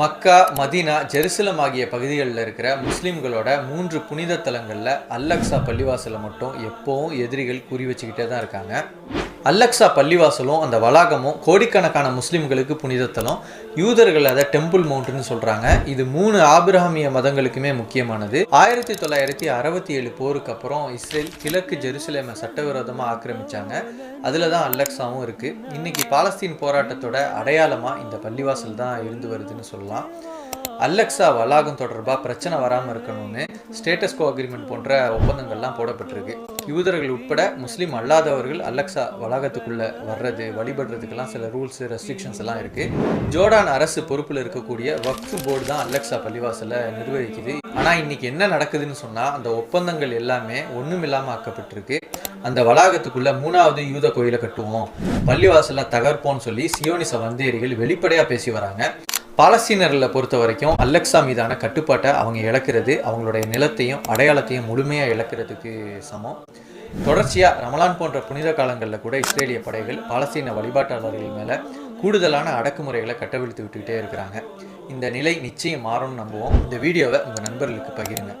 மக்கா Medina Jerusalem ஆகிய பகுதிகளில் இருக்கிற முஸ்லீம்களோட மூன்று புனித தலங்களில் அல்லக்ஸா பள்ளிவாசலை மட்டும் எப்போவும் எதிரிகள் குறி வச்சுக்கிட்டே தான் இருக்காங்க. அல்லக்ஸா பள்ளிவாசலும் அந்த வளாகமும் கோடிக்கணக்கான முஸ்லீம்களுக்கு புனிதத்தலம். யூதர்கள் அதை டெம்பிள் மவுண்ட்னு சொல்கிறாங்க இது மூணு ஆபிரஹாமிய மதங்களுக்குமே முக்கியமானது. ஆயிரத்தி தொள்ளாயிரத்தி அறுபத்தி ஏழு போருக்கு அப்புறம் இஸ்ரேல் கிழக்கு ஜெருசலேமை சட்டவிரோதமாக ஆக்கிரமித்தாங்க அதில் தான் அல்லக்ஸாவும் இருக்குது இன்றைக்கி பாலஸ்தீன் போராட்டத்தோட அடையாளமாக இந்த பள்ளிவாசல் தான் இருந்து வருதுன்னு சொல்லலாம். அலெக்ஸா வளாகம் தொடர்பாக பிரச்சனை வராமல் இருக்கணும்னு ஸ்டேட்டஸ் கோ அக்ரிமெண்ட் போன்ற ஒப்பந்தங்கள்லாம் போடப்பட்டிருக்கு. யூதர்கள் உட்பட முஸ்லீம் அல்லாதவர்கள் அலெக்ஸா வளாகத்துக்குள்ளே வர்றது வழிபடுறதுக்கெல்லாம் சில ரூல்ஸ் ரெஸ்ட்ரிக்ஷன்ஸ் எல்லாம் இருக்குது ஜோர்டான் அரசு பொறுப்பில் இருக்கக்கூடிய வக்ஃப் போர்டு தான் அலெக்ஸா பள்ளிவாசலை நிர்வகிக்குது. ஆனால் இன்னைக்கு என்ன நடக்குதுன்னு சொன்னால் அந்த ஒப்பந்தங்கள் எல்லாமே ஒன்றும் இல்லாமல் ஆக்கப்பட்டிருக்கு. அந்த வளாகத்துக்குள்ள மூணாவது யூத கோயிலை கட்டுவோம். பள்ளிவாசலை தகர்ப்போம்னு சொல்லி சியோனிச வந்தேரிகள் வெளிப்படையாக பேசி வராங்க. பாலஸ்தீனரில் பொறுத்த வரைக்கும் அலெக்சா மீதான கட்டுப்பாட்டை அவங்க இழக்கிறது அவங்களுடைய நிலத்தையும் அடையாளத்தையும் முழுமையாக இழக்கிறதுக்கு சமம். தொடர்ச்சியாக ரமலான் போன்ற புனித காலங்களில் கூட இஸ்ரேலிய படைகள் பாலஸ்தீன வழிபாட்டாளர்கள் மேலே கூடுதலான அடக்குமுறைகளை கட்டவிழ்த்து விட்டுக்கிட்டே இருக்கிறாங்க. இந்த நிலை நிச்சயம் மாறும்னு நம்புவோம். இந்த வீடியோவை உங்கள் நண்பர்களுக்கு பகிருங்க.